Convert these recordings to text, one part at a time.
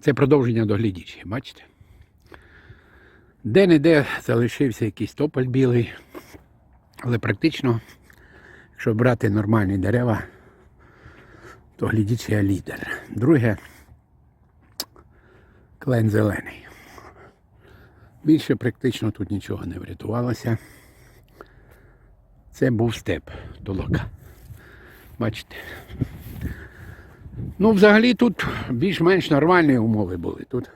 Це продовження до глядічі, бачите? Де-не-де залишився якийсь тополь білий, але практично, якщо брати нормальні дерева, то глядічія лідер. Друге клен зелений. Більше практично тут нічого не врятувалося. Це був степ толока. Бачите. Ну, взагалі тут більш-менш нормальні умови були. Тут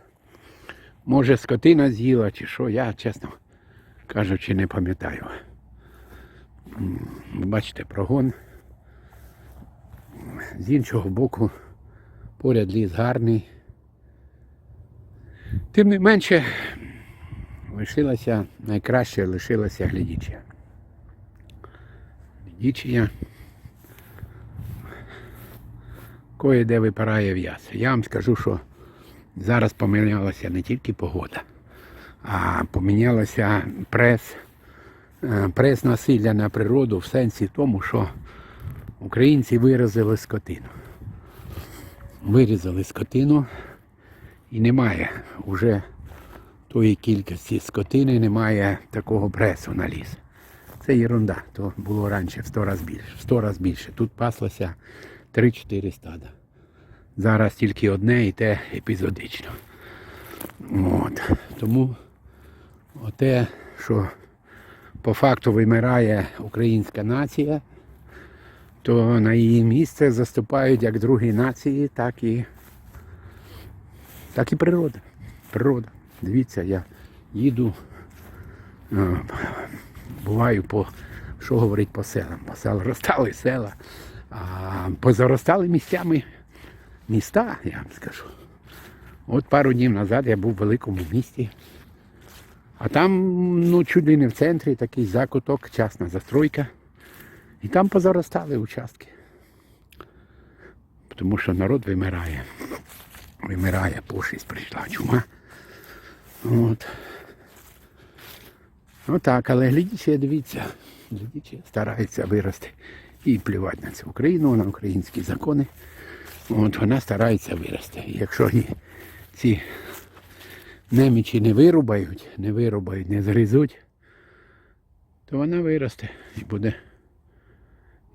може скотина з'їла чи що, я, чесно кажучи, не пам'ятаю. Бачите, прогон. З іншого боку, поряд ліс гарний. Тим не менше, лишилася, найкраще лишилася глядіча. Глядічія. Кое-де випирає в'яз. Я вам скажу, що зараз помінялася не тільки погода, а помінялася прес, е, прес насилля на природу в сенсі тому, що українці виразили скотину. Вирізали скотину і немає вже тої кількості скотини, немає такого пресу на ліс. Це ерунда, то було раніше в 100 разів більше. В 100 разів більше. Тут паслося 3-4 стада. Зараз тільки одне і те епізодично. От. Тому оте, що по факту вимирає українська нація, то на її місце заступають як другі нації, так і, так і природа. Природа. Дивіться, я їду, е, буваю по, що говорить по селам. Позаростали села, позаростали місцями міста, я вам скажу. От пару днів назад я був в великому місті. А там, ну, чуть ли не в центрі такий закуток, частна застройка. І там позаростали участки. Тому що народ вимирає. Вимирає, пошість прийшла чума. От. Отак, але глядічі, дивіться, глядічі стараються вирости і плювати на цю Україну, на українські закони. От вона старається вирости. Якщо її ці немічі не вирубають, не вирубають, не згризуть, то вона виросте і буде,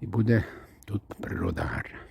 і буде тут природа гарна.